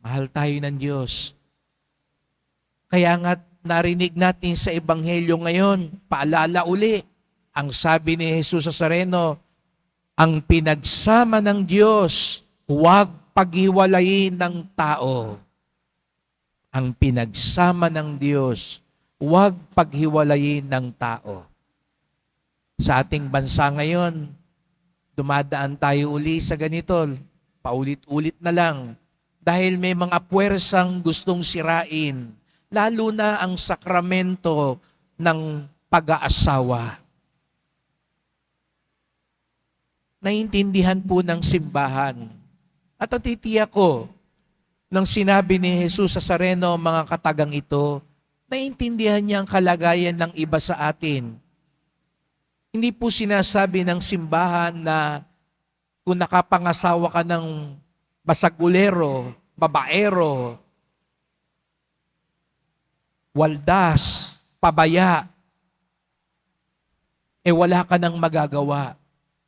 Mahal tayo ng Diyos. Kaya nga narinig natin sa Ebanghelyo ngayon, paalala uli, ang sabi ni Jesus sa Sareno, ang pinagsama ng Diyos, huwag paghiwalayin ng tao. Ang pinagsama ng Diyos, huwag paghiwalayin ng tao. Sa ating bansa ngayon, dumadaan tayo uli sa ganito, paulit-ulit na lang, dahil may mga puwersang gustong sirain, lalo na ang sakramento ng pag-aasawa. Naintindihan po ng simbahan. At ang titiyak ko, nang sinabi ni Jesus sa Sareno, mga katagang ito, naintindihan niya ang kalagayan ng iba sa atin. Hindi po sinasabi ng simbahan na kung nakapangasawa ka ng basagulero, babaero, waldas, pabaya, eh wala ka nang magagawa.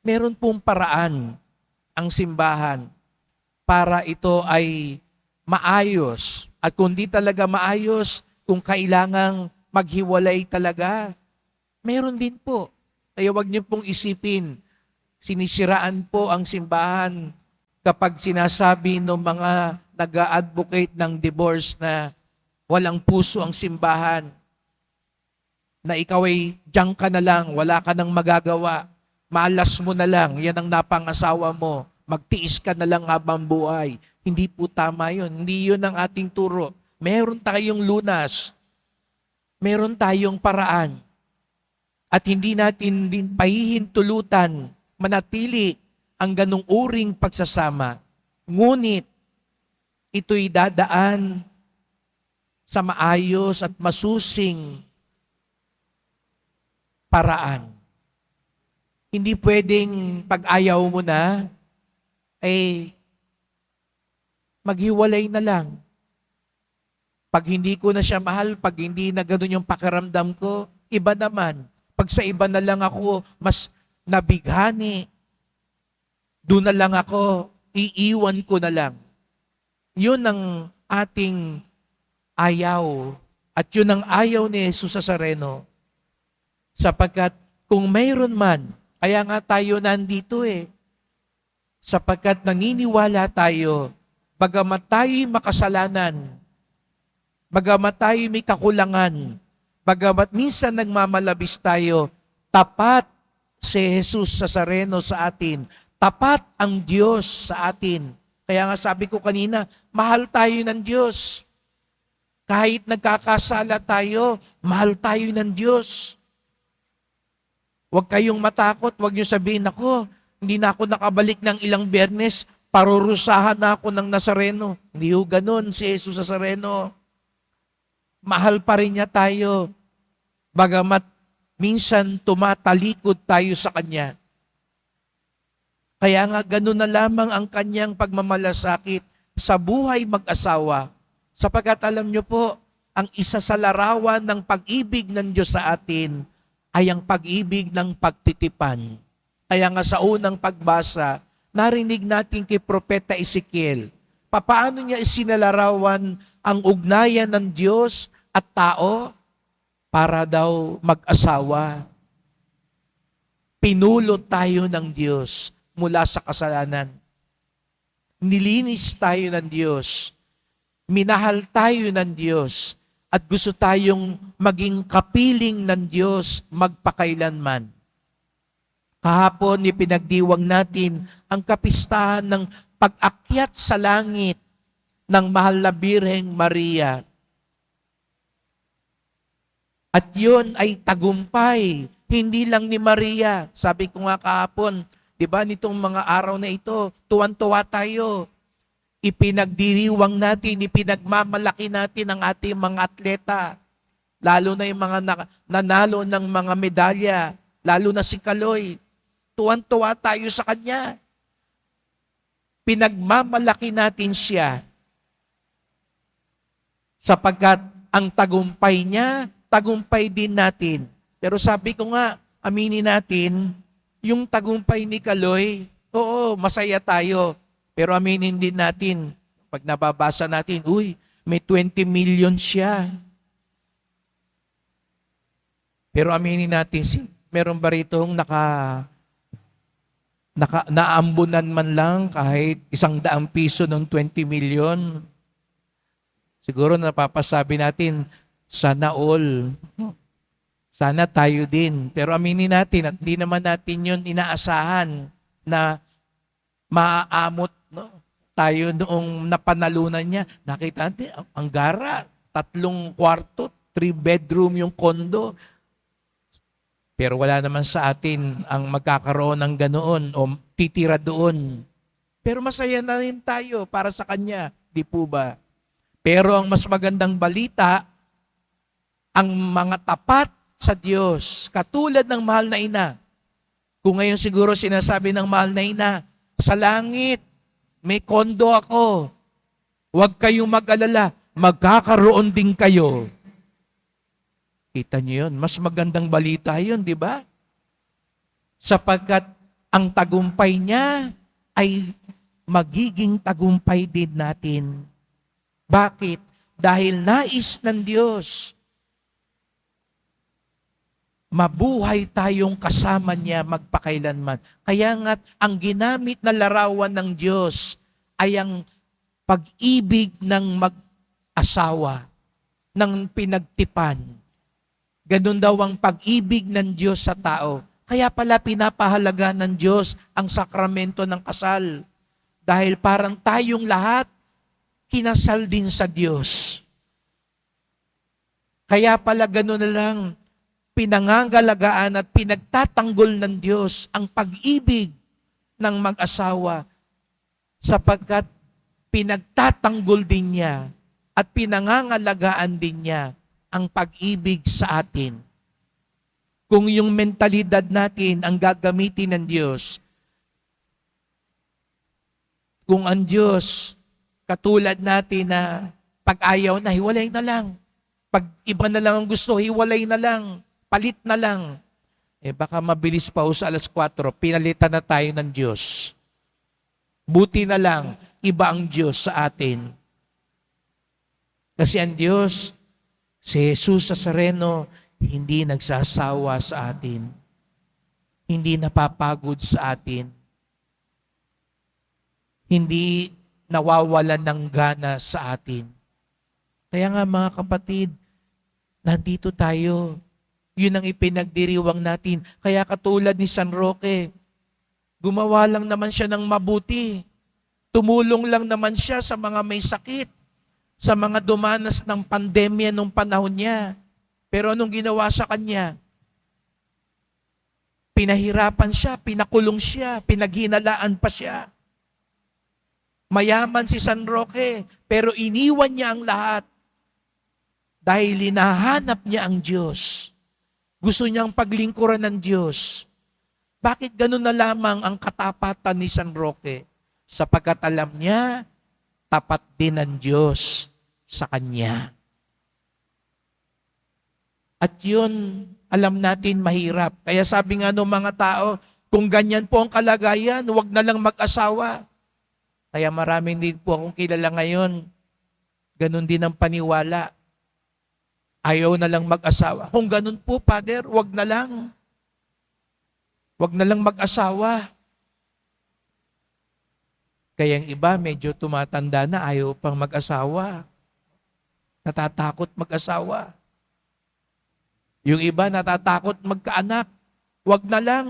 Meron pong paraan ang simbahan para ito ay maayos. At kung di talaga maayos, kung kailangang maghiwalay talaga, meron din po. Kaya wag niyo pong isipin, sinisiraan po ang simbahan kapag sinasabi ng mga nag-advocate ng divorce na walang puso ang simbahan, na ikaw ay diyan ka na lang, wala ka nang magagawa, malas mo na lang, yan ang napangasawa mo, magtiis ka na lang habang buhay. Hindi po tama yun. Hindi yun ang ating turo. Meron tayong lunas. Meron tayong paraan. At hindi natin din pahihintulutan manatili ang ganong uring pagsasama. Ngunit, ito'y dadaan sa maayos at masusing paraan. Hindi pwedeng pag-ayaw mo na, ay maghiwalay na lang. Pag hindi ko na siya mahal, pag hindi na ganun yung pakiramdam ko, iba naman. Pag sa iba na lang ako, mas nabighani. Doon na lang ako, iiwan ko na lang. Yun ang ating ayaw. At yun ang ayaw ni Jesus sa Sareno. Sapagkat kung mayroon man, kaya nga tayo nandito eh, sapagkat naniniwala tayo, bagamat tayo'y makasalanan, bagamat tayo'y may kakulangan, bagamat minsan nagmamalabis tayo, tapat si Jesus sa sareno sa atin, tapat ang Diyos sa atin. Kaya nga sabi ko kanina, mahal tayo ng Diyos. Kahit nagkakasala tayo, mahal tayo ng Diyos. Huwag kayong matakot, huwag niyo sabihin, ako, hindi na ako nakabalik ng ilang biyernes, parurusahan na ako ng Nazareno. Hindi ho ganun si Jesus sa Nazareno. Mahal pa rin niya tayo. Bagamat minsan tumatalikod tayo sa Kanya. Kaya nga ganun na lamang ang kanyang pagmamalasakit sa buhay mag-asawa. Sapagkat alam niyo po, ang isa sa larawan ng pag-ibig ng Diyos sa atin ay ang pag-ibig ng pagtitipan. Kaya nga sa unang pagbasa, narinig natin kay Propeta Ezekiel, papaano niya isinalarawan ang ugnayan ng Diyos at tao para daw mag-asawa. Pinulot tayo ng Diyos mula sa kasalanan. Nilinis tayo ng Diyos. Minahal tayo ng Diyos. At gusto tayong maging kapiling ng Diyos magpakailanman. Kahapon, ipinagdiwang natin ang kapistahan ng pag-akyat sa langit ng mahal na Birheng Maria. At yun ay tagumpay, hindi lang ni Maria. Sabi ko nga kahapon, di ba nitong mga araw na ito, tuwan-tuwa tayo. Ipinagdiriwang natin, ipinagmamalaki natin ang ating mga atleta. Lalo na yung mga na- nanalo ng mga medalya, lalo na si Kaloy. Tuwan-tuwa tayo sa kanya. Pinagmamalaki natin siya sapagkat ang tagumpay niya, tagumpay din natin. Pero sabi ko nga, aminin natin, yung tagumpay ni Kaloy, oo, masaya tayo. Pero aminin din natin, Pag nababasa natin, uy, may 20 million siya. Pero aminin natin, si, meron ba ritong naka, naka, naambunan man lang kahit isang daang piso ng 20 million? Siguro napapasabi natin, sana all. Sana tayo din. Pero aminin natin at hindi naman natin yun inaasahan na maaamot no? tayo noong napanalunan niya. Nakita natin, ang, gara, tatlong kwarto, three bedroom yung kondo. Pero wala naman sa atin ang magkakaroon ng ganoon o titira doon. Pero masaya na rin tayo para sa kanya, di po ba? Pero ang mas magandang balita, ang mga tapat sa Diyos, katulad ng mahal na ina. Kung ngayon siguro sinasabi ng mahal na ina, sa langit, may kondo ako. Huwag kayong mag-alala, magkakaroon din kayo. Kita niyo yun? Mas magandang balita yun, di ba? Sapagkat ang tagumpay niya ay magiging tagumpay din natin. Bakit? Dahil nais ng Diyos mabuhay tayong kasama niya magpakailanman. Kaya nga, ang ginamit na larawan ng Diyos ay ang pag-ibig ng mag-asawa, ng pinagtipan. Ganun daw ang pag-ibig ng Diyos sa tao. Kaya pala pinapahalaga ng Diyos ang sakramento ng kasal. Dahil parang tayong lahat, kinasal din sa Diyos. Kaya pala ganun na lang, pinangangalagaan at pinagtatanggol ng Diyos ang pag-ibig ng mag-asawa sapagkat pinagtatanggol din niya at pinangangalagaan din niya ang pag-ibig sa atin. Kung yung mentalidad natin ang gagamitin ng Diyos, kung ang Diyos katulad natin na pag-ayaw na, hiwalay na lang. Pag iba na lang ang gusto, hiwalay na lang palit na lang. Eh baka mabilis pa sa alas 4, pinalitan na tayo ng Diyos. Buti na lang, iba ang Diyos sa atin. Kasi ang Diyos, si Jesus sa Sareno, hindi nagsasawa sa atin. Hindi napapagod sa atin. Hindi nawawalan ng gana sa atin. Kaya nga mga kapatid, nandito tayo yun ang ipinagdiriwang natin. Kaya katulad ni San Roque, gumawa lang naman siya ng mabuti. Tumulong lang naman siya sa mga may sakit, sa mga dumanas ng pandemya nung panahon niya. Pero anong ginawa sa kanya? Pinahirapan siya, pinakulong siya, pinaghinalaan pa siya. Mayaman si San Roque, pero iniwan niya ang lahat dahil hinahanap niya ang Diyos. Gusto niyang paglingkuran ng Diyos. Bakit ganun na lamang ang katapatan ni San Roque? Sapagkat alam niya, tapat din ang Diyos sa kanya. At yun, alam natin mahirap. Kaya sabi nga ng mga tao, kung ganyan po ang kalagayan, huwag na lang mag-asawa. Kaya maraming din po akong kilala ngayon, ganun din ang paniwala. Ayaw na lang mag-asawa. Kung ganun po, Father, wag na lang. Wag na lang mag-asawa. Kaya yung iba, medyo tumatanda na, ayaw pang mag-asawa. Natatakot mag-asawa. Yung iba, natatakot magkaanak. Wag na lang.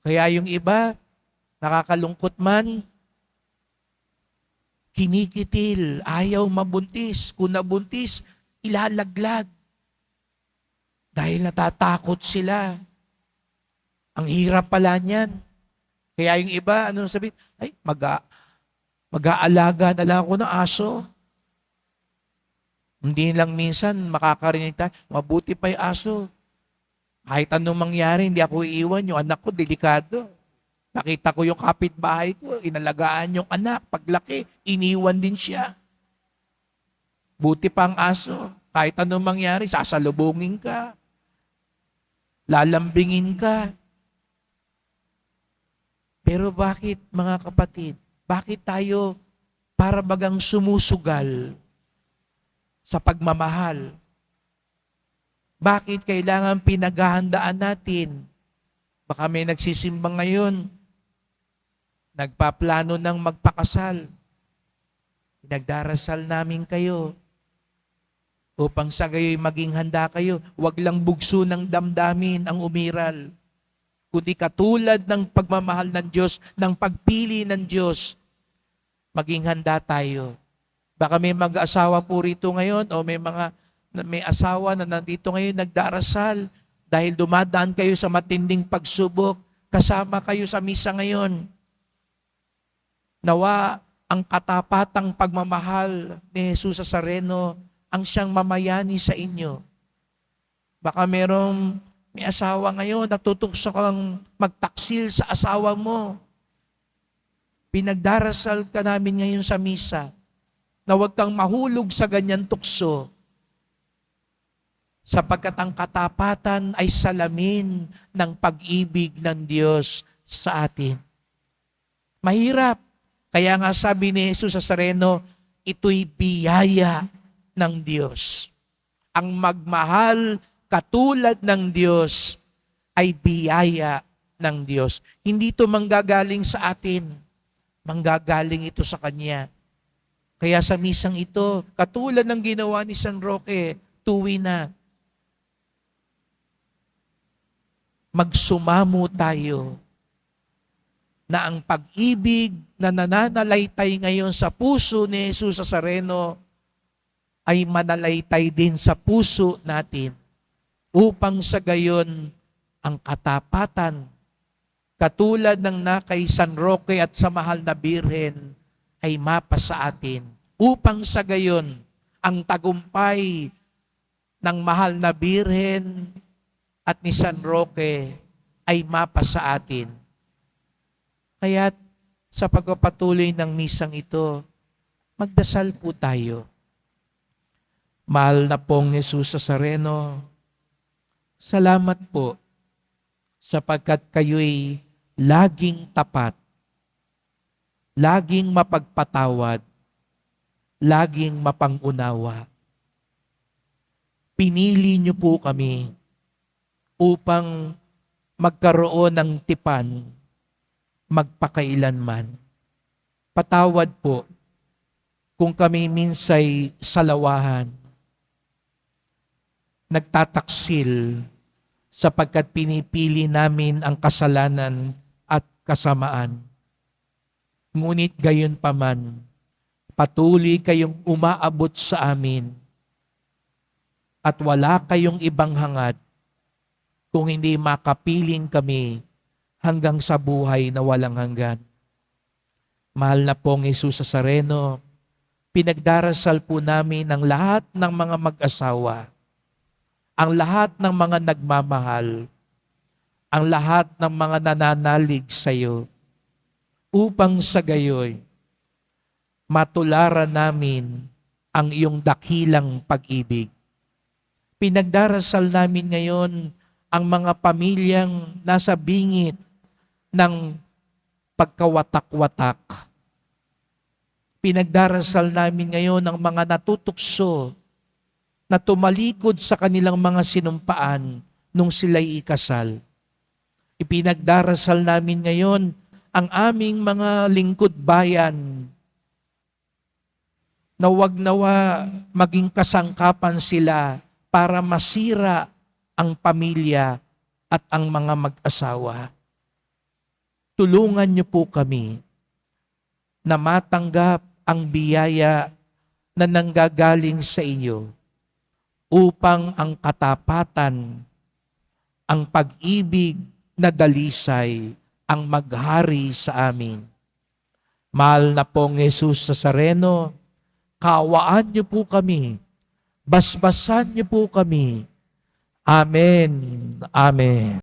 Kaya yung iba, nakakalungkot man, kinikitil, ayaw mabuntis. Kung nabuntis, ilalaglag. Dahil natatakot sila. Ang hirap pala niyan. Kaya yung iba, ano sabi? Ay, mag mag-aalaga na lang ako ng aso. Hindi lang minsan makakarinig tayo, mabuti pa yung aso. Kahit anong mangyari, hindi ako iiwan. Yung anak ko, delikado. Nakita ko yung kapitbahay ko, inalagaan yung anak. Paglaki, iniwan din siya. Buti pa ang aso. Kahit anong mangyari, sasalubungin ka. Lalambingin ka. Pero bakit, mga kapatid, bakit tayo para bagang sumusugal sa pagmamahal. Bakit kailangan pinaghahandaan natin? Baka may nagsisimba ngayon, nagpaplano ng magpakasal. Pinagdarasal namin kayo upang sa gayo'y maging handa kayo. Huwag lang bugso ng damdamin ang umiral, kundi katulad ng pagmamahal ng Diyos, ng pagpili ng Diyos, maging handa tayo. Baka may mag-asawa po rito ngayon o may mga may asawa na nandito ngayon nagdarasal dahil dumadaan kayo sa matinding pagsubok, kasama kayo sa misa ngayon. Nawa ang katapatang pagmamahal ni Jesus sa Sareno ang siyang mamayani sa inyo. Baka merong may asawa ngayon, natutukso kang magtaksil sa asawa mo. Pinagdarasal ka namin ngayon sa misa na huwag kang mahulog sa ganyan tukso sapagkat ang katapatan ay salamin ng pag-ibig ng Diyos sa atin. Mahirap. Kaya nga sabi ni Jesus sa Sareno, ito'y biyaya ng Diyos. Ang magmahal katulad ng Diyos ay biyaya ng Diyos. Hindi ito manggagaling sa atin. Manggagaling ito sa Kanya. Kaya sa misang ito, katulad ng ginawa ni San Roque, tuwi na. Magsumamo tayo na ang pag-ibig na nananalaytay ngayon sa puso ni Jesus sa Sareno ay manalaytay din sa puso natin upang sa gayon ang katapatan katulad ng na kay San Roque at sa mahal na birhen ay mapa sa atin upang sa gayon ang tagumpay ng mahal na birhen at ni San Roque ay mapa sa atin. Kaya sa pagpapatuloy ng misang ito, magdasal po tayo. Mahal na pong Jesus sa Sareno, salamat po sapagkat kayo'y laging tapat, laging mapagpatawad, laging mapangunawa. Pinili niyo po kami upang magkaroon ng tipan magpakailanman. Patawad po kung kami minsay salawahan, nagtataksil sapagkat pinipili namin ang kasalanan at kasamaan. Ngunit gayon paman, patuloy kayong umaabot sa amin at wala kayong ibang hangad kung hindi makapiling kami hanggang sa buhay na walang hanggan. Mahal na pong Jesus sa Sareno, pinagdarasal po namin ang lahat ng mga mag-asawa, ang lahat ng mga nagmamahal, ang lahat ng mga nananalig sa iyo, upang sa gayoy, matularan namin ang iyong dakilang pag-ibig. Pinagdarasal namin ngayon ang mga pamilyang nasa bingit ng pagkawatak-watak. Pinagdarasal namin ngayon ang mga natutukso na tumalikod sa kanilang mga sinumpaan nung sila'y ikasal. Ipinagdarasal namin ngayon ang aming mga lingkod bayan na wag nawa maging kasangkapan sila para masira ang pamilya at ang mga mag-asawa. Tulungan niyo po kami na matanggap ang biyaya na nanggagaling sa inyo upang ang katapatan, ang pag-ibig na dalisay ang maghari sa amin. Mahal na pong Jesus sa Sareno, kawaan niyo po kami, basbasan niyo po kami, Amen. Amen.